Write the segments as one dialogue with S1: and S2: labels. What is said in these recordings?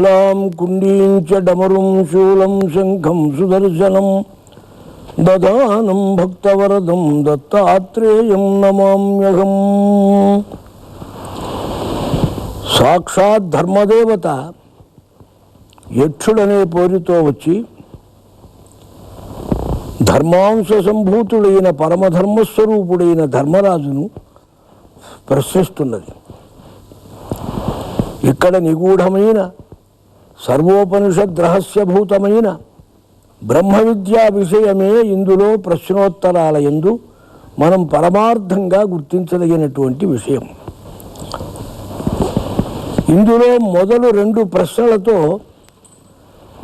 S1: మాలాం కుండీంచ డమరుం శూలం శంఖం సుదర్శనం దదానం భక్తవరదం దత్తాత్రేయం నమామ్యహం. సాక్షాత్ ధర్మదేవత యక్షుడనే పేరుతో వచ్చి ధర్మాంశ సంభూతుడైన పరమధర్మస్వరూపుడైన ధర్మరాజును ప్రశ్నిస్తున్నది. ఇక్కడ నిగూఢమైన సర్వోపనిషద్ రహస్యభూతమైన బ్రహ్మ విద్యా విషయమే ఇందులో ప్రశ్నోత్తరాల ఎందు మనం పరమార్థంగా గుర్తించదగినటువంటి విషయం. ఇందులో మొదలు రెండు ప్రశ్నలతో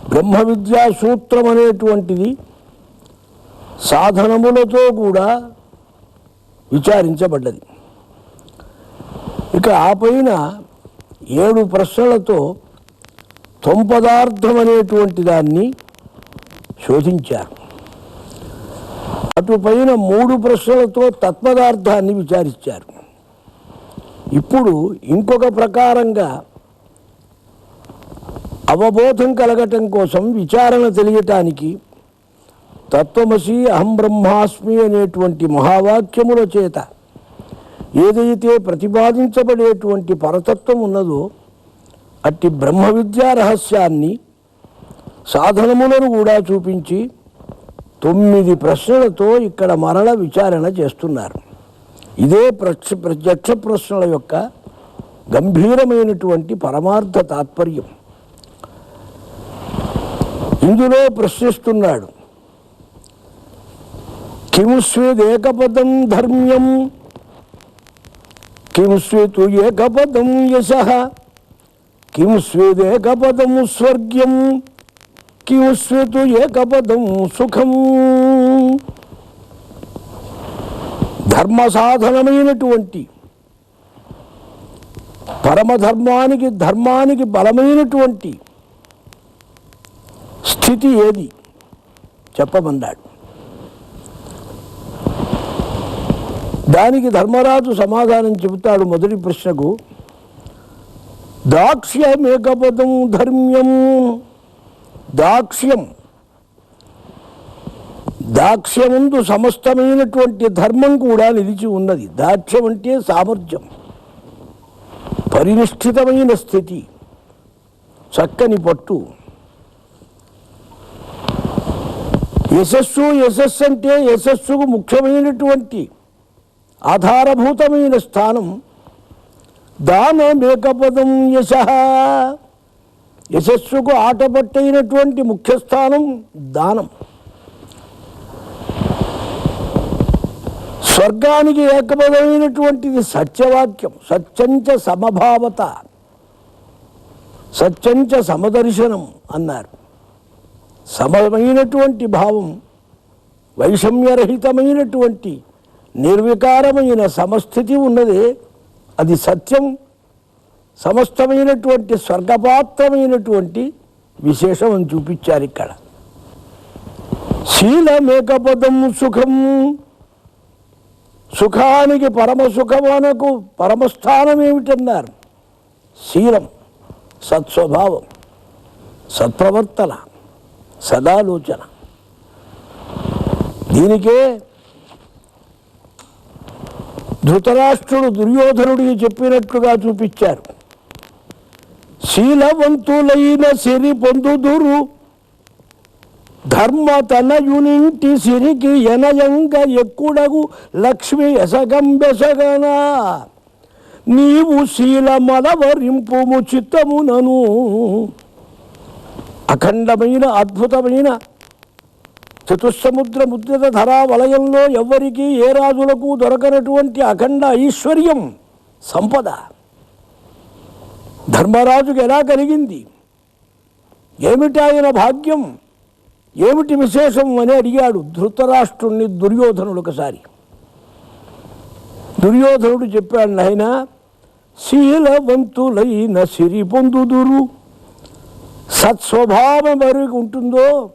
S1: బ్రహ్మ విద్యా సూత్రం అనేటువంటిది సాధనములతో కూడా విచారించబడ్డది. ఇక ఆ పైన ఏడు ప్రశ్నలతో తొంపదార్థం అనేటువంటి దాన్ని శోధించారు అటుపైన మూడు ప్రశ్నలతో తత్పదార్థాన్ని విచారించారు. ఇప్పుడు ఇంకొక ప్రకారంగా అవబోధం కలగటం కోసం విచారణ తెలియటానికి తత్వమసి అహం బ్రహ్మాస్మి అనేటువంటి మహావాక్యముల చేత ఏదైతే ప్రతిపాదించబడేటువంటి పరతత్వం ఉన్నదో అట్టి బ్రహ్మ విద్యా రహస్యాన్ని సాధనములను కూడా చూపించి తొమ్మిది ప్రశ్నలతో ఇక్కడ మరల విచారణ చేస్తున్నారు. ఇదే ప్రత్య ప్రత్యక్ష ప్రశ్నల యొక్క గంభీరమైనటువంటి పరమార్థ తాత్పర్యం. ఇందులో ప్రశ్నిస్తున్నాడు. కిము స్వేదేకపదం ధర్మ్యం? కిం స్వేతు ఏకపదం యశ? కిం స్వేదేకపదము స్వర్గ్యం కిం స్వేతు ఏకపదం సుఖం ధర్మ సాధనమైనటువంటి పరమధర్మానికి ధర్మానికి బలమైనటువంటి స్థితి ఏది? చెప్పమన్నాడు. దానికి ధర్మరాజు సమాధానం చెబుతాడు మొదటి ప్రశ్నకు. దాక్ష్యమేకపదం ధర్మ్యం. దాక్ష్యం. దాక్ష్యముందు సమస్తమైనటువంటి ధర్మం కూడా నిలిచి ఉన్నది. దాక్ష్యం అంటే సామర్థ్యం. పరినిష్ఠితమైన స్థితి. చక్కని పట్టు. యశస్సు యశస్సు అంటే యశస్సుకు ముఖ్యమైనటువంటి ఆధారభూతమైన స్థానం. దానమేకపదం యశ. యశస్సుకు ఆటపట్టైనటువంటి ముఖ్యస్థానం దానం. స్వర్గానికి ఏకపదమైనటువంటిది సత్యవాక్యం సత్యంచ సమభావత సత్యంచ సమదర్శనం అన్నారు. సమమైనటువంటి భావం వైషమ్యరహితమైనటువంటి నిర్వికారమైన సమస్థితి ఉన్నదే. అది సత్యం. సమస్తమైనటువంటి స్వర్గపాత్రమైనటువంటి విశేషం అని చూపించారు ఇక్కడ. శీలమేకపదం సుఖం. సుఖానికి పరమసుఖమునకు పరమస్థానం ఏమిటన్నారు శీలం సత్స్వభావం సత్ప్రవర్తన సదాలోచన. దీనికే ధృతరాష్ట్రుడు దుర్యోధనుడికి చెప్పినట్లుగా చూపించారు. శీలవంతులైన సిరి పొందుదురు. ధర్మ తనయునింటి సిరికి ఎనయంగ ఎక్కుడగు లక్ష్మి ఎసగంబెసగనా నీవు శీలమలవరింపుము చిత్తమునను. అఖండమైన అద్భుతమైన చతుస్సముద్ర ముద్రిత ధరా వలయంలో ఎవ్వరికీ ఏ రాజులకు దొరకనటువంటి అఖండ ఐశ్వర్యం సంపద. ధర్మరాజుకు ఎలా కలిగింది? ఏమిటి ఆయన భాగ్యం? ఏమిటి విశేషం అని అడిగాడు ధృతరాష్ట్రుణ్ణి దుర్యోధనుడు ఒకసారి. దుర్యోధనుడు చెప్పాడు నాయన శీలవంతులైన సిరి పొందుదురు. సత్స్వభావం ఎవరికి ఉంటుందో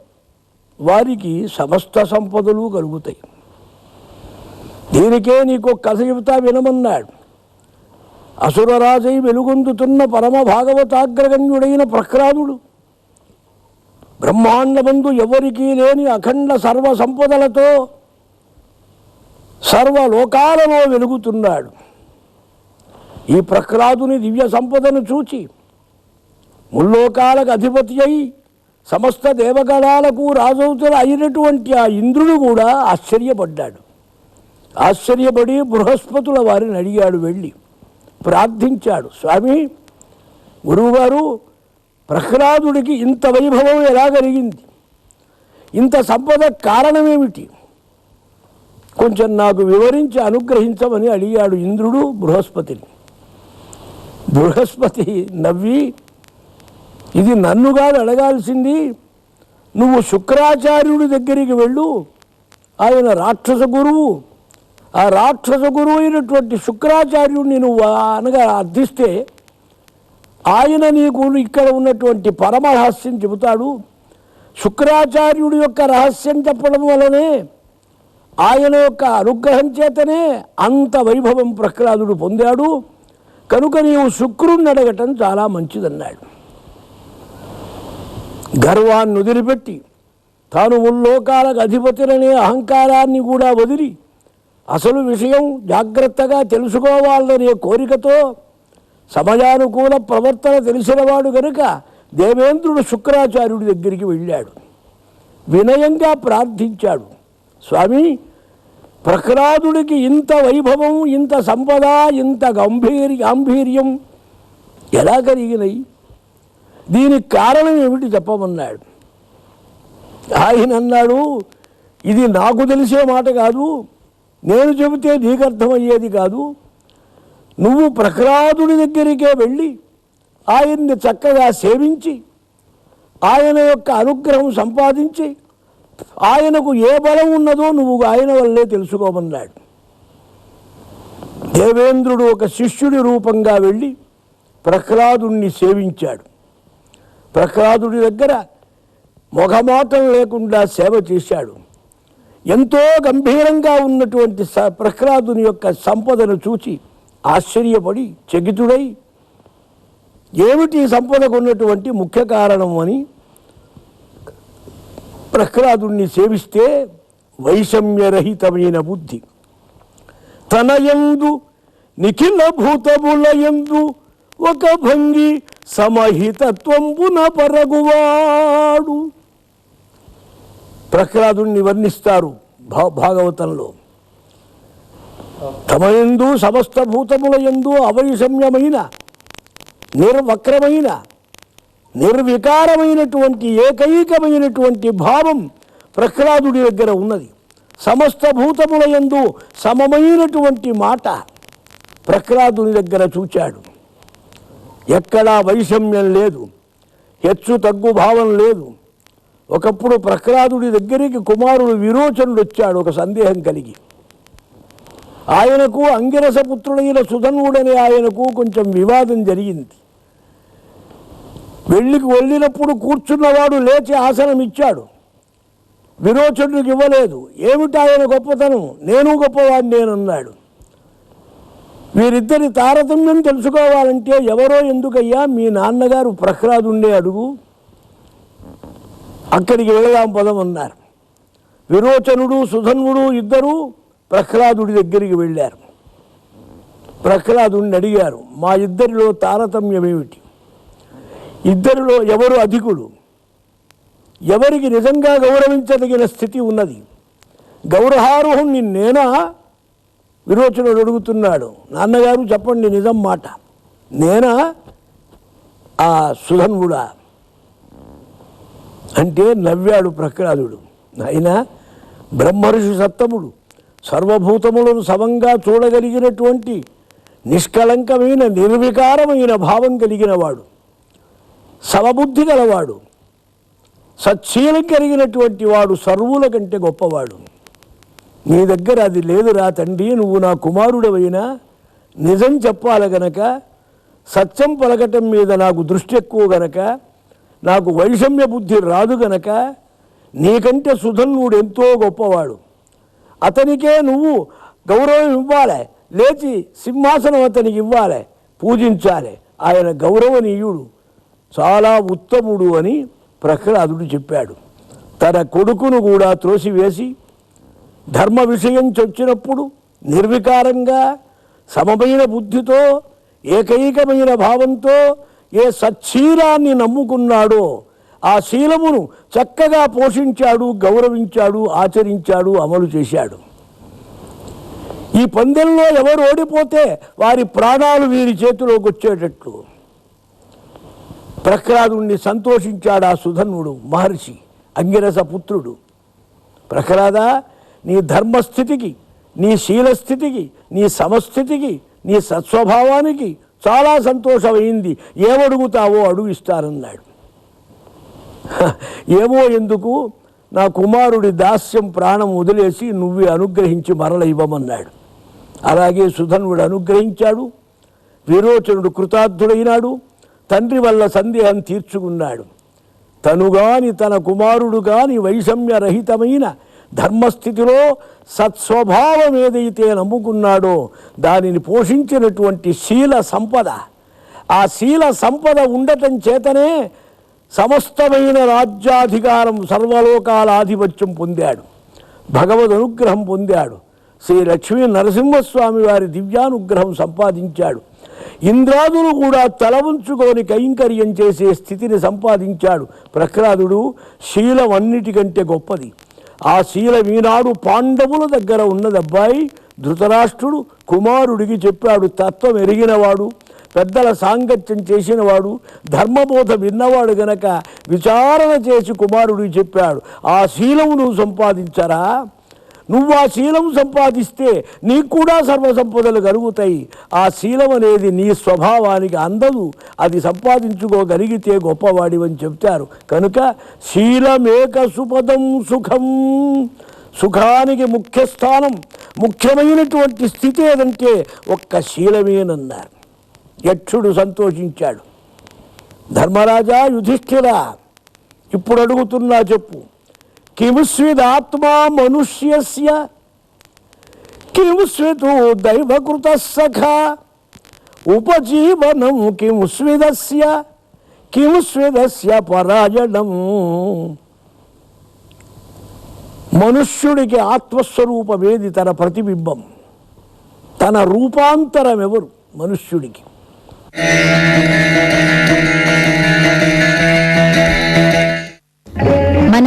S1: వారికి సమస్త సంపదలు కలుగుతాయి. దీనికే నీకు కథ చెబుతా వినమన్నాడు. అసురరాజై వెలుగొందుతున్న పరమ భాగవతాగ్రగణ్యుడైన ప్రహ్లాదుడు. బ్రహ్మాండమందు ఎవరికీ లేని అఖండ సర్వ సంపదలతో సర్వలోకాలలో వెలుగుతున్నాడు. ఈ ప్రహ్లాదుని దివ్య సంపదను చూచి ముల్లోకాలకు అధిపతి అయి సమస్త దేవగణాలకు రాజవుతులు అయినటువంటి ఆ ఇంద్రుడు కూడా ఆశ్చర్యపడ్డాడు. ఆశ్చర్యపడి బృహస్పతుల వారిని అడిగాడు వెళ్ళి. ప్రార్థించాడు స్వామి గురువుగారు ప్రహ్లాదుడికి ఇంత వైభవం ఎలా కలిగింది? ఇంత సంపద కారణమేమిటి? కొంచెం నాకు వివరించి అనుగ్రహించమని అడిగాడు ఇంద్రుడు బృహస్పతిని. బృహస్పతి నవ్వి ఇది నన్ను కాదు అడగాల్సింది. నువ్వు శుక్రాచార్యుడి దగ్గరికి వెళ్ళు. ఆయన రాక్షస గురువు. ఆ రాక్షస గురువు అయినటువంటి శుక్రాచార్యుడిని నువ్వు అనగా అర్థిస్తే ఆయన నీకు ఇక్కడ ఉన్నటువంటి పరమ రహస్యం చెబుతాడు. శుక్రాచార్యుడి యొక్క రహస్యం చెప్పడం వలనే ఆయన యొక్క అనుగ్రహం చేతనే అంత వైభవం ప్రహ్లాదుడు పొందాడు. కనుక నీవు శుక్రుణ్ణి అడగటం చాలా మంచిదన్నాడు. గర్వాన్ని వదిలిపెట్టి తాను ముల్లోకాలకు అధిపతులనే అహంకారాన్ని కూడా వదిలి అసలు విషయం జాగ్రత్తగా తెలుసుకోవాలనే కోరికతో సమయానుకూల ప్రవర్తన తెలిసినవాడు గనుక దేవేంద్రుడు శుక్రాచార్యుడి దగ్గరికి వెళ్ళాడు. వినయంగా ప్రార్థించాడు. స్వామి ప్రహ్లాదుడికి ఇంత వైభవం ఇంత సంపద ఇంత గంభీర్ గాంభీర్యం ఎలా కలిగినాయి? దీనికి కారణం ఏమిటి చెప్పమన్నాడు. ఆయన అన్నాడు ఇది నాకు తెలిసే మాట కాదు నేను చెబితే నీకు అర్థమయ్యేది కాదు నువ్వు ప్రహ్లాదుడి దగ్గరికే వెళ్ళి ఆయన్ని చక్కగా సేవించి ఆయన యొక్క అనుగ్రహం సంపాదించి ఆయనకు ఏ బలం ఉన్నదో నువ్వు ఆయన వల్లే తెలుసుకోమన్నాడు. దేవేంద్రుడు ఒక శిష్యుడి రూపంగా వెళ్ళి ప్రహ్లాదుణ్ణి సేవించాడు. ప్రహ్లాదుడి దగ్గర మొఘమాటం లేకుండా సేవ చేశాడు. ఎంతో గంభీరంగా ఉన్నటువంటి స ప్రహ్లాదుని యొక్క సంపదను చూచి ఆశ్చర్యపడి చకితుడై ఏమిటి సంపదకు ఉన్నటువంటి ముఖ్య కారణం అని ప్రహ్లాదుణ్ణి సేవిస్తే వైషమ్యరహితమైన బుద్ధి. తన యందు నిఖిల భూతములయందు ఒక భంగి సమహితత్వంబున పరగువాడు. ప్రహ్లాదుణ్ణి వర్ణిస్తారు భా భాగవతంలో. తమయందు సమస్త భూతముల యందు అవైషమ్యమైన నిర్వక్రమైన నిర్వికారమైనటువంటి ఏకైకమైనటువంటి భావం ప్రహ్లాదుడి దగ్గర ఉన్నది. సమస్త భూతముల యందు సమమైనటువంటి మాట ప్రహ్లాదుని దగ్గర చూచాడు. ఎక్కడా వైషమ్యం లేదు హెచ్చు తగ్గు భావం లేదు. ఒకప్పుడు ప్రహ్లాదుడి దగ్గరికి కుమారుడు విరోచనుడు వచ్చాడు ఒక సందేహం కలిగి. ఆయనకు అంగిరస పుత్రుడైన సుధన్వుడనే ఆయనకు కొంచెం వివాదం జరిగింది. వెళ్ళికి వెళ్ళినప్పుడు కూర్చున్నవాడు లేచి ఆసనం ఇచ్చాడు విరోచనుడికి ఇవ్వలేదు. ఏమిటి ఆయన గొప్పతనం? నేను గొప్పవాడిని నేనున్నాడు వీరిద్దరి తారతమ్యం తెలుసుకోవాలంటే ఎవరో ఎందుకయ్యా? మీ నాన్నగారు ప్రహ్లాదుండే అడుగు. అక్కడికి వెళదాం పదం అన్నారు. విరోచనుడు సుధన్వుడు ఇద్దరూ ప్రహ్లాదుడి దగ్గరికి వెళ్ళారు. ప్రహ్లాదుని అడిగారు మా ఇద్దరిలో తారతమ్యం ఏమిటి? ఇద్దరిలో ఎవరు అధికులు? ఎవరికి నిజంగా గౌరవించదగిన స్థితి ఉన్నది? గౌరహార్హుణ్ణి నేనా? విరోచనుడు అడుగుతున్నాడు నాన్నగారు చెప్పండి నిజం మాట. నేనా? ఆ సుధన్వుడా. అంటే నవ్వాడు ప్రహ్లాదుడు. ఆయన బ్రహ్మర్షి సత్తముడు సర్వభూతములను సమంగా చూడగలిగినటువంటి నిష్కళంకమైన నిర్వికారమైన భావం కలిగినవాడు. సమబుద్ధి గలవాడు. సచ్చీలం కలిగినటువంటి వాడు సర్వుల కంటే గొప్పవాడు. నీ దగ్గర అది లేదురా తండ్రి నువ్వు నా కుమారుడవైనా. నిజం చెప్పాలి గనక సత్యం పలకటం మీద నాకు దృష్టి ఎక్కువ గనక నాకు వైషమ్య బుద్ధి రాదు గనక నీకంటే సుధన్వుడు ఎంతో గొప్పవాడు. అతనికే నువ్వు గౌరవం ఇవ్వాలి. లేచి సింహాసనం అతనికి ఇవ్వాలి. పూజించాలి. ఆయన గౌరవనీయుడు. చాలా ఉత్తముడు అని ప్రహ్లాదుడు చెప్పాడు. తన కొడుకును కూడా త్రోసివేసి ధర్మ విషయం చొచ్చినప్పుడు నిర్వికారంగా సమమైన బుద్ధితో ఏకైకమైన భావంతో ఏ సచ్చీలాన్ని నమ్ముకున్నాడో ఆ శీలమును చక్కగా పోషించాడు గౌరవించాడు ఆచరించాడు అమలు చేశాడు. ఈ పందెంలో ఎవరు ఓడిపోతే వారి ప్రాణాలు వీరి చేతిలోకి వచ్చేటట్లు. ప్రహ్లాదుణ్ణి సంతోషించాడు ఆ సుధన్వుడు మహర్షి అంగిరస పుత్రుడు. ప్రహ్లాద నీ ధర్మస్థితికి నీ శీలస్థితికి నీ సమస్థితికి నీ సత్స్వభావానికి చాలా సంతోషమైంది. ఏమడుగుతావో అడుగు ఇస్తానన్నాడు. ఏమో ఎందుకు? నా కుమారుడి దాస్యం ప్రాణం వదిలేసి నువ్వే అనుగ్రహించి మరల ఇవ్వమన్నాడు. అలాగే సుధన్వుడు అనుగ్రహించాడు. విరోచనుడు కృతార్థుడైనాడు. తండ్రి వల్ల సందేహం తీర్చుకున్నాడు. తను గాని తన కుమారుడు గాని వైషమ్యరహితమైన ధర్మస్థితిలో సత్స్వభావం ఏదైతే నమ్ముకున్నాడో దానిని పోషించినటువంటి శీల సంపద ఆ శీల సంపద ఉండటం చేతనే సమస్తమైన రాజ్యాధికారం సర్వలోకాల ఆధిపత్యం పొందాడు. భగవద్ అనుగ్రహం పొందాడు. శ్రీ లక్ష్మీ నరసింహస్వామి వారి దివ్యానుగ్రహం సంపాదించాడు. ఇంద్రాదులు కూడా తలవంచుకొని కైంకర్యం చేసే స్థితిని సంపాదించాడు. ప్రఖ్లాదుడు శీలం అన్నిటికంటే గొప్పది. ఆ శీలం ఈనాడు పాండవుల దగ్గర ఉన్నదబ్బాయి ధృతరాష్ట్రుడు కుమారుడికి చెప్పాడు తత్వం ఎరిగినవాడు పెద్దల సాంగత్యం చేసినవాడు ధర్మబోధ విన్నవాడు గనక విచారణ చేసి కుమారుడికి చెప్పాడు. ఆ శీలము నువ్వు సంపాదించరా? నువ్వు ఆ శీలం సంపాదిస్తే నీకు కూడా సర్వసంపదలు కలుగుతాయి. ఆ శీలం అనేది నీ స్వభావానికి అందదు. అది సంపాదించుకోగలిగితే గొప్పవాడివని చెప్తారు. కనుక శీలమేక సుపదం సుఖం. సుఖానికి ముఖ్య స్థానం ముఖ్యమైనటువంటి స్థితి ఏదంటే ఒక్క శీలమేనన్నారు యక్షుడు సంతోషించాడు. ధర్మరాజా యుధిష్ఠిరా ఇప్పుడు అడుగుతున్నా చెప్పు. కింస్విదాత్మా మనుష్యస్య కిముస్వితు దైవకృత సఖ ఉపజీవనం కింస్విదస్య కింస్విదస్య పరాయణం మనుష్యుడికి ఆత్మస్వరూపమేది తన ప్రతిబింబం. తన రూపాంతరం ఎవరు మనుష్యుడికి.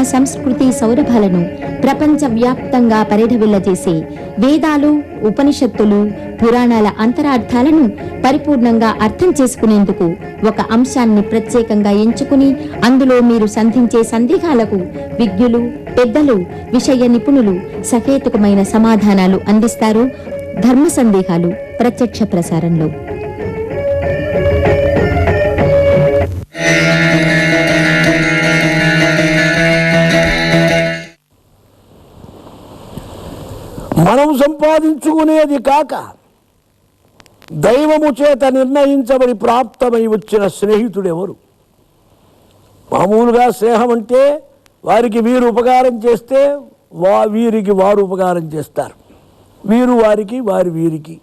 S2: సంస్కృతి సౌరభాలను ప్రపంచవ్యాప్తంగా పరిఢవిల్లజేసే వేదాలు ఉపనిషత్తులు పురాణాల అంతరార్థాలను పరిపూర్ణంగా అర్థం చేసుకునేందుకు ఒక అంశాన్ని ప్రత్యేకంగా ఎంచుకుని అందులో మీరు సంధించే సందేహాలకు విజ్ఞులు పెద్దలు విషయ నిపుణులు సహేతుకమైన సమాధానాలు అందిస్తారు. ధర్మ సందేహాలు ప్రత్యక్ష ప్రసారంలో.
S1: మనం సంపాదించుకునేది కాక దైవము చేత నిర్ణయించబడి ప్రాప్తమై వచ్చిన స్నేహితుడెవరు? మామూలుగా స్నేహం అంటే వారికి వీరు ఉపకారం చేస్తే వా వీరికి వారు ఉపకారం చేస్తారు. వీరు వారికి వారి వీరికి.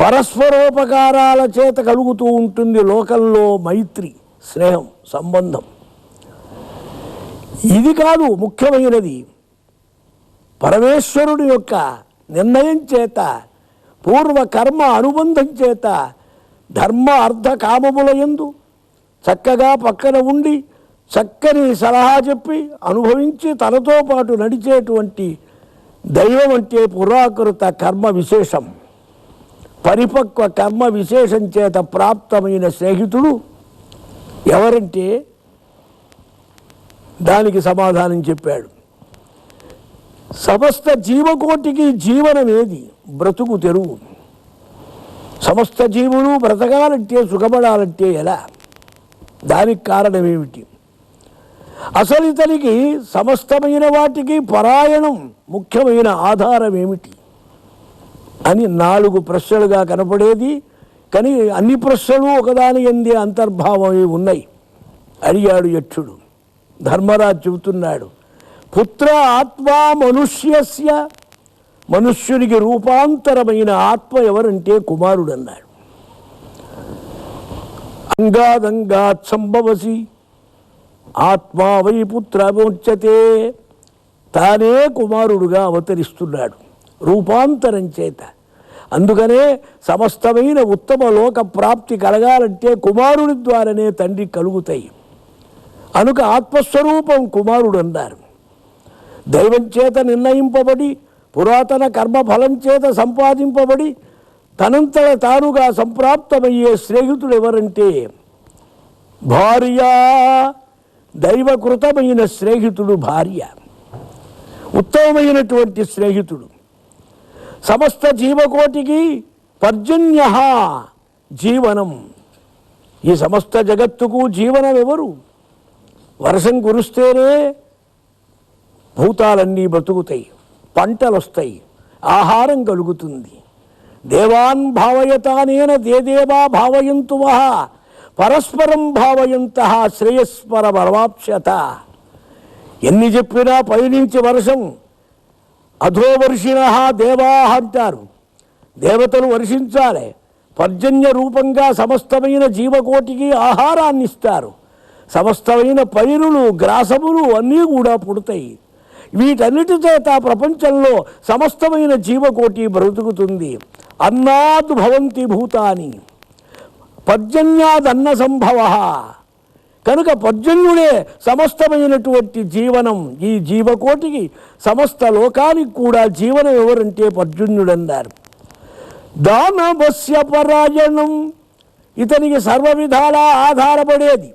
S1: పరస్పరోపకారాల చేత కలుగుతూ ఉంటుంది లోకంలో మైత్రి స్నేహం సంబంధం. ఇది కాదు ముఖ్యమైనది. పరమేశ్వరుడు యొక్క నిర్ణయం చేత పూర్వకర్మ అనుబంధం చేత ధర్మ అర్ధ కామములయందు చక్కగా పక్కన ఉండి చక్కని సలహా చెప్పి అనుభవించి తనతో పాటు నడిచేటువంటి దైవం అంటే పురాకృత కర్మ విశేషం. పరిపక్వ కర్మ విశేషం చేత ప్రాప్తమైన స్నేహితుడు ఎవరంటే దానికి సమాధానం చెప్పాడు. సమస్త జీవకోటికి జీవనమేది? బ్రతుకు తెరువు. సమస్త జీవులు బ్రతకాలంటే సుఖపడాలంటే ఎలా? దానికి కారణమేమిటి? అసలు ఇతనికి సమస్తమైన వాటికి పరాయణం ముఖ్యమైన ఆధారం ఏమిటి అని నాలుగు ప్రశ్నలుగా కనపడేది. కానీ అన్ని ప్రశ్నలు ఒకదాని ఎందే అంతర్భావమై ఉన్నాయి. అడిగాడు యక్షుడు. ధర్మరాజు చెబుతున్నాడు పుత్ర ఆత్మా మనుష్యస్య. మనుష్యునికి రూపాంతరమైన ఆత్మ ఎవరంటే కుమారుడు అన్నాడు అంగాదంగా సంభవసి ఆత్మా వై పుత్రమోచ్యతే తానే కుమారుడుగా అవతరిస్తున్నాడు రూపాంతరం చేత. అందుకనే సమస్తమైన ఉత్తమ లోక ప్రాప్తి కలగాలంటే కుమారుడి ద్వారానే తండ్రి కలుగుతాయి. అనుక ఆత్మస్వరూపం కుమారుడు అన్నారు దైవం చేత నిర్ణయింపబడి పురాతన కర్మఫలం చేత సంపాదింపబడి తనంతట తానుగా సంప్రాప్తమయ్యే స్నేహితుడు ఎవరంటే భార్య దైవకృతమైన స్నేహితుడు భార్య. ఉత్తమమైనటువంటి స్నేహితుడు. సమస్త జీవకోటికి పర్జన్య జీవనం. ఈ సమస్త జగత్తుకు జీవనం ఎవరు వర్షం కురిస్తేనే భూతాలన్నీ బ్రతుకుతాయి పంటలు వస్తాయి ఆహారం కలుగుతుంది. దేవాన్ భావయతానేన దేదేవా భావయంతు పరస్పరం భావయంత శ్రేయస్పర పరమాప్స్యత. ఎన్ని చెప్పినా పైనుంచి వర్షం అధోవర్షిణ దేవా అంటారు. దేవతలు వర్షించాలి పర్జన్య రూపంగా సమస్తమైన జీవకోటికి ఆహారాన్ని ఇస్తారు సమస్తమైన పైరులు గ్రాసములు అన్నీ కూడా పుడతాయి. వీటన్నిటితో తా ప్రపంచంలో సమస్తమైన జీవకోటి బ్రతుకుతుంది. అన్నాద్ భవంతి భూతాని. పర్జన్యాదన్న సంభవ. కనుక పర్జన్యుడే సమస్తమైనటువంటి జీవనం ఈ జీవకోటికి సమస్త లోకానికి కూడా జీవనం ఎవరంటే పర్జన్యుడన్నారు. దానవస్య పరాయణం. ఇతనికి సర్వ విధాలా ఆధారపడేది.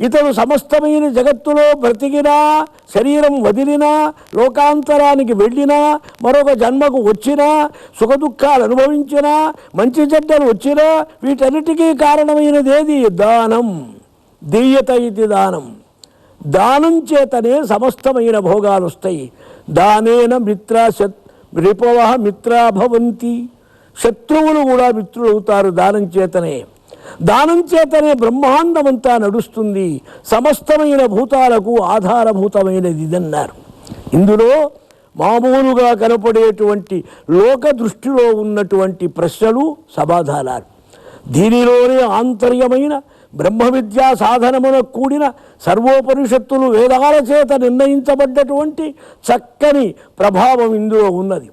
S1: ఇతడు సమస్తమైన జగత్తులో బ్రతికినా శరీరం వదిలినా లోకాంతరానికి వెళ్ళినా మరొక జన్మకు వచ్చినా సుఖదుఖాలు అనుభవించినా మంచి చెడ్డలు వచ్చినా వీటన్నిటికీ కారణమైనదేది దానం? దీయత ఇది దానం. దానం చేతనే సమస్తమైన భోగాలు వస్తాయి. దానేన మిత్ర శత్ రిపవ మిత్రా భవంతి. శత్రువులు కూడా మిత్రులవుతారు దానం చేతనే. దానం చేతనే బ్రహ్మాండమంతా నడుస్తుంది. సమస్తమైన భూతాలకు ఆధారభూతమైనది ఇదన్నారు. ఇందులో మామూలుగా కనపడేటువంటి లోక దృష్టిలో ఉన్నటువంటి ప్రశ్నలు సమాధానాలు. దీనిలోనే ఆంతర్యమైన బ్రహ్మ విద్యా సాధనమున కూడిన సర్వోపనిషత్తులు వేదాల చేత నిర్ణయించబడ్డటువంటి చక్కని ప్రభావం ఇందులో ఉన్నది.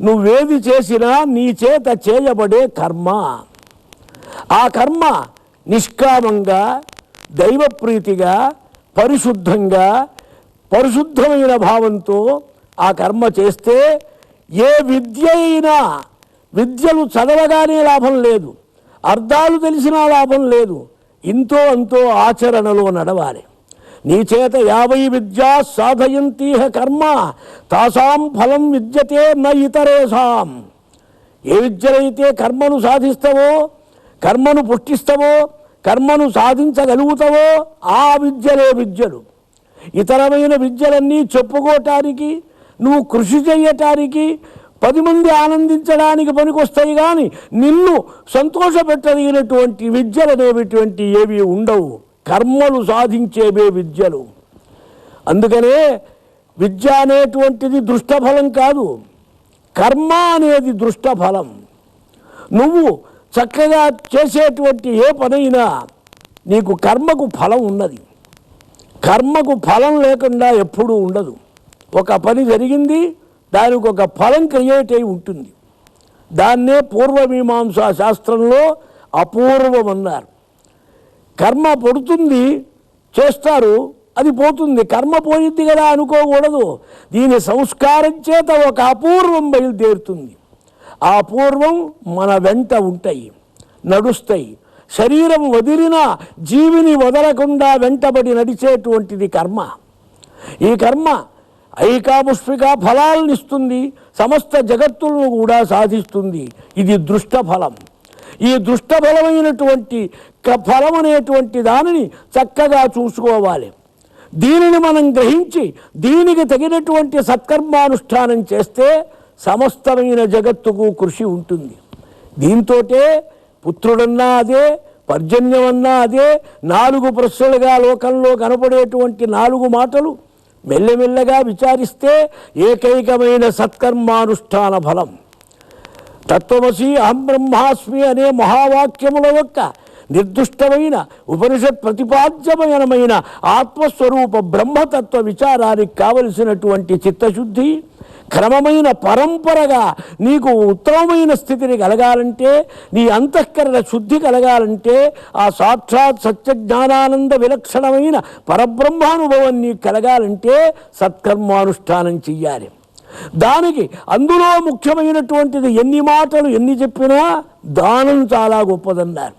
S1: నువ్వేది చేసినా నీ చేత చేయబడే కర్మ. ఆ కర్మ నిష్కామంగా దైవప్రీతిగా పరిశుద్ధంగా పరిశుద్ధమైన భావంతో ఆ కర్మ చేస్తే ఏ విద్య అయినా విద్యలు చదవగానే లాభం లేదు అర్థాలు తెలిసినా లాభం లేదు ఇంతో అంతో ఆచరణలో నడవాలి. నీ చేత యావై విద్యా సాధయంతీహ కర్మ తాసాం ఫలం విద్యతే న ఇతరేషాం. ఏ విద్యలైతే కర్మను సాధిస్తావో కర్మను పుష్టిస్తావో కర్మను సాధించగలుగుతావో ఆ విద్యలే విద్యలు. ఇతరమైన విద్యలన్నీ చెప్పుకోటానికి నువ్వు కృషి చేయటానికి పది మంది ఆనందించడానికి పనికొస్తాయి కానీ నిన్ను సంతోషపెట్టదగినటువంటి విద్యలు అనేటువంటి ఏవి ఉండవు. కర్మలు సాధించేవే విద్యలు. అందుకనే విద్య అనేటువంటిది దృష్టఫలం కాదు. కర్మ అనేది దృష్టఫలం. నువ్వు చక్కగా చేసేటువంటి ఏ పనైనా నీకు కర్మకు ఫలం ఉన్నది. కర్మకు ఫలం లేకుండా ఎప్పుడూ ఉండదు. ఒక పని జరిగింది దానికి ఒక ఫలం క్రియేట్ అయి ఉంటుంది. దాన్నే పూర్వమీమాంసా శాస్త్రంలో అపూర్వం అన్నారు కర్మ పడుతుంది చేస్తారు అది పోతుంది. కర్మ పోయింది కదా అనుకోకూడదు. దీని సంస్కారం చేత ఒక అపూర్వం బయలుదేరుతుంది. ఆ అపూర్వం మన వెంట ఉంటాయి నడుస్తాయి. శరీరం వదిలినా జీవిని వదలకుండా వెంటబడి నడిచేటువంటిది కర్మ. ఈ కర్మ ఐకాపుష్పిక ఫలాలను ఇస్తుంది సమస్త జగత్తులను కూడా సాధిస్తుంది. ఇది దృష్ట ఫలం ఈ దృష్టఫలమైనటువంటి క- ఫలం అనేటువంటి దానిని చక్కగా చూసుకోవాలి. దీనిని మనం గ్రహించి దీనికి తగినటువంటి సత్కర్మానుష్ఠానం చేస్తే సమస్తమైన జగత్తుకు కృషి ఉంటుంది. దీంతో పుత్రుడన్నా అదే పర్జన్యమన్నా అదే నాలుగు ప్రశ్నలుగా లోకంలో కనపడేటువంటి నాలుగు మాటలు మెల్లమెల్లగా విచారిస్తే ఏకైకమైన సత్కర్మానుష్ఠాన ఫలం. తత్వమసి అహం బ్రహ్మాస్మి అనే మహావాక్యముల యొక్క నిర్దుష్టమైన ఉపనిషత్ ప్రతిపాద్యమయనమైన ఆత్మస్వరూప బ్రహ్మతత్వ విచారానికి కావలసినటువంటి చిత్తశుద్ధి క్రమమైన పరంపరగా నీకు ఉత్తమమైన స్థితిని కలగాలంటే నీ అంతఃకరణ శుద్ధి కలగాలంటే ఆ సాక్షాత్ సత్యజ్ఞానానంద విలక్షణమైన పరబ్రహ్మానుభవం నీకు కలగాలంటే సత్కర్మానుష్ఠానం చెయ్యాలి. దానికి అందులో ముఖ్యమైనటువంటిది ఎన్ని మాటలు ఎన్ని చెప్పినా దానం చాలా గొప్పదన్నారు.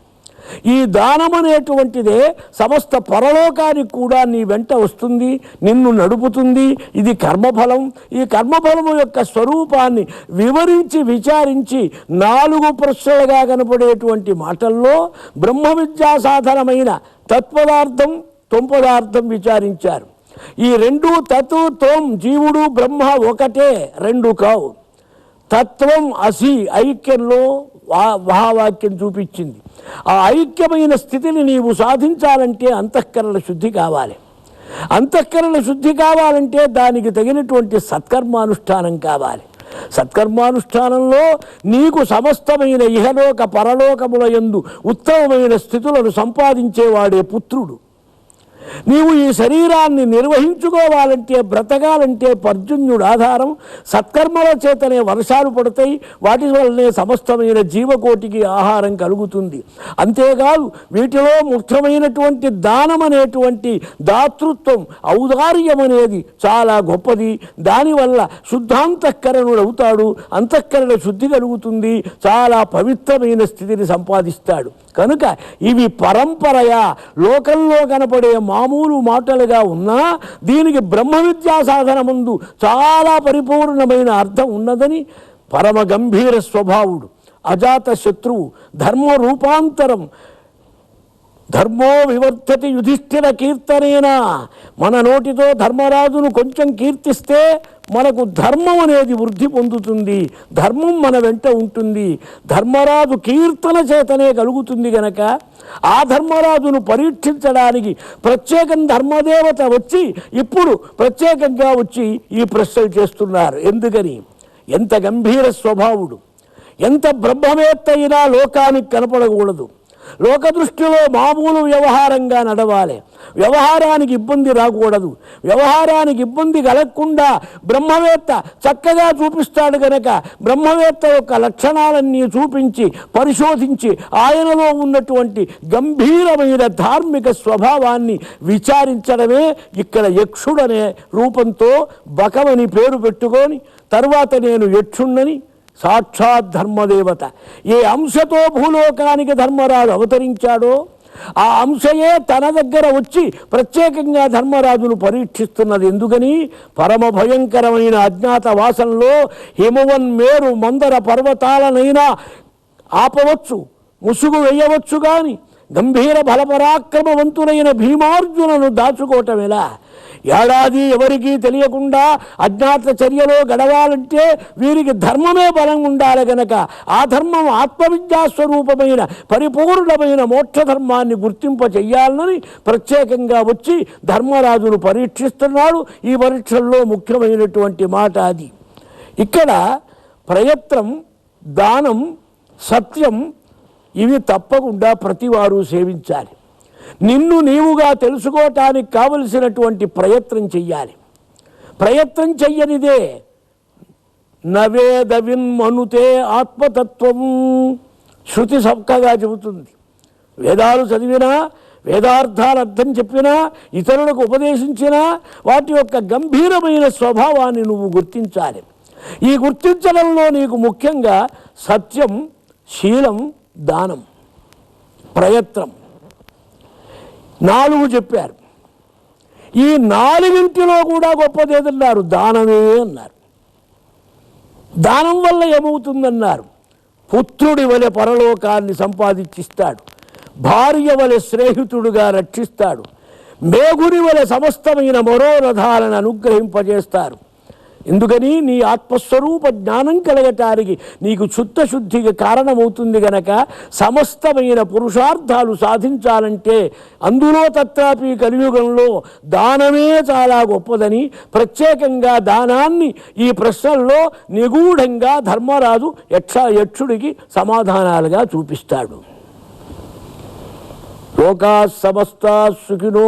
S1: ఈ దానం అనేటువంటిదే సమస్త పరలోకానికి కూడా నీ వెంట వస్తుంది నిన్ను నడుపుతుంది. ఇది కర్మఫలం. ఈ కర్మఫలము యొక్క స్వరూపాన్ని వివరించి విచారించి నాలుగు ప్రశ్నలుగా కనపడేటువంటి మాటల్లో బ్రహ్మ విద్యా సాధనమైన తత్పదార్థం తొంపదార్థం విచారించారు. ఈ రెండు తత్తు తోం జీవుడు బ్రహ్మ ఒకటే రెండు కావు. తత్వం అసి ఐక్యంలో మహావాక్యం చూపించింది. ఆ ఐక్యమైన స్థితిని నీవు సాధించాలంటే అంతఃకరణ శుద్ధి కావాలి. అంతఃకరణ శుద్ధి కావాలంటే దానికి తగినటువంటి సత్కర్మానుష్ఠానం కావాలి. సత్కర్మానుష్ఠానంలో నీకు సమస్తమైన ఇహలోక పరలోకముల యందు ఉత్తమమైన స్థితులను సంపాదించేవాడే పుత్రుడు. నీవు ఈ శరీరాన్ని నిర్వహించుకోవాలంటే బ్రతకాలంటే పర్జన్యుడు ఆధారం సత్కర్మల చేతనే వర్షాలు పడతాయి వాటి వల్లనే సమస్తమైన జీవకోటికి ఆహారం కలుగుతుంది. అంతేకాదు వీటిలో ముఖ్యమైనటువంటి దానం అనేటువంటి దాతృత్వం ఔదార్యం అనేది చాలా గొప్పది. దానివల్ల శుద్ధాంతఃకరణుడు అవుతాడు అంతఃకరణ శుద్ధి కలుగుతుంది చాలా పవిత్రమైన స్థితిని సంపాదిస్తాడు. కనుక ఇవి పరంపరయా లోకంలో కనపడే మామూలు మాటలుగా ఉన్నా దీనికి బ్రహ్మ విద్యా సాధన ముందు చాలా పరిపూర్ణమైన అర్థం ఉన్నదని పరమ గంభీర స్వభావుడు అజాత శత్రువు ధర్మ రూపాంతరం ధర్మో వివర్తతి యుధిష్ఠిర కీర్తనేనా. మన నోటితో ధర్మరాజును కొంచెం కీర్తిస్తే మనకు ధర్మం అనేది వృద్ధి పొందుతుంది ధర్మం మన వెంట ఉంటుంది ధర్మరాజు కీర్తన చేతనే కలుగుతుంది గనక ఆ ధర్మరాజును పరీక్షించడానికి ప్రత్యేకం ధర్మదేవత వచ్చి ఇప్పుడు ప్రత్యేకంగా వచ్చి ఈ ప్రశ్నలు చేస్తున్నారు. ఎందుకని? ఎంత గంభీర స్వభావుడు ఎంత బ్రహ్మవేత్త అయినా లోకానికి కనపడకూడదు. లోక దృష్టిలో మామూలు వ్యవహారంగా నడవాలి. వ్యవహారానికి ఇబ్బంది రాకూడదు. వ్యవహారానికి ఇబ్బంది కలగకుండా బ్రహ్మవేత్త చక్కగా చూపిస్తాడు గనక బ్రహ్మవేత్త యొక్క లక్షణాలన్నీ చూపించి పరిశోధించి ఆయనలో ఉన్నటువంటి గంభీరమైన ధార్మిక స్వభావాన్ని విచారించడమే ఇక్కడ యక్షుడనే రూపంతో బకమని పేరు పెట్టుకొని తర్వాత నేను యక్షుణ్ణని సాక్షాత్ ధర్మదేవత. ఏ అంశతో భూలోకానికి ధర్మరాజు అవతరించాడో ఆ అంశయే తన దగ్గర వచ్చి ప్రత్యేకంగా ధర్మరాజును పరీక్షిస్తున్నది. ఎందుకని? పరమ భయంకరమైన అజ్ఞాత వాసనలో హిమవన్ మేరు మందర పర్వతాలనైనా ఆపవచ్చు ముసుగు వేయవచ్చు కానీ గంభీర బలపరాక్రమవంతులైన భీమార్జునను దాచుకోవటం ఎలా? ఏడాది ఎవరికీ తెలియకుండా అజ్ఞాత చర్యలో గడవాలంటే వీరికి ధర్మమే బలం ఉండాలి గనక. ఆ ధర్మం ఆత్మవిద్యాస్వరూపమైన పరిపూర్ణమైన మోక్ష ధర్మాన్ని గుర్తింప చెయ్యాలని ప్రత్యేకంగా వచ్చి ధర్మరాజును పరీక్షిస్తున్నాడు ఈ పరీక్షల్లో ముఖ్యమైనటువంటి మాట అది. ఇక్కడ ప్రయత్నం దానం సత్యం ఇవి తప్పకుండా ప్రతివారు సేవించాలి. నిన్ను నీవుగా తెలుసుకోవటానికి కావలసినటువంటి ప్రయత్నం చెయ్యాలి. ప్రయత్నం చెయ్యనిదే నవేద విన్మనుతే ఆత్మతత్వం. శృతి చక్కగా చెబుతుంది. వేదాలు చదివినా వేదార్థాలు అర్థం చెప్పినా ఇతరులకు ఉపదేశించినా వాటి యొక్క గంభీరమైన స్వభావాన్ని నువ్వు గుర్తించాలి. ఈ గుర్తించడంలో నీకు ముఖ్యంగా సత్యం శీలం దానం ప్రయత్నం. నాలుగు చెప్పారు. ఈ నాలుగింటిలో కూడా గొప్పదేదన్నారు? దానమే అన్నారు. దానం వల్ల ఏమవుతుందన్నారు? పుత్రుడి వలె పరలోకాన్ని సంపాదించిస్తాడు భార్య వలె స్నేహితుడుగా రక్షిస్తాడు. మేఘుని వలె సమస్తమైన మరో రథాలను అనుగ్రహింపజేస్తారు. ఎందుకని నీ ఆత్మస్వరూప జ్ఞానం కలగటానికి నీకు చిత్తశుద్ధికి కారణమవుతుంది గనక సమస్తమైన పురుషార్థాలు సాధించాలంటే అందులో తత్రాపి కలియుగంలో దానమే చాలా గొప్పదని ప్రత్యేకంగా దానాన్ని ఈ ప్రశ్నల్లో నిగూఢంగా ధర్మరాజు యక్ష యక్షుడికి సమాధానాలుగా చూపిస్తాడు. లోకా సమస్త సుఖినో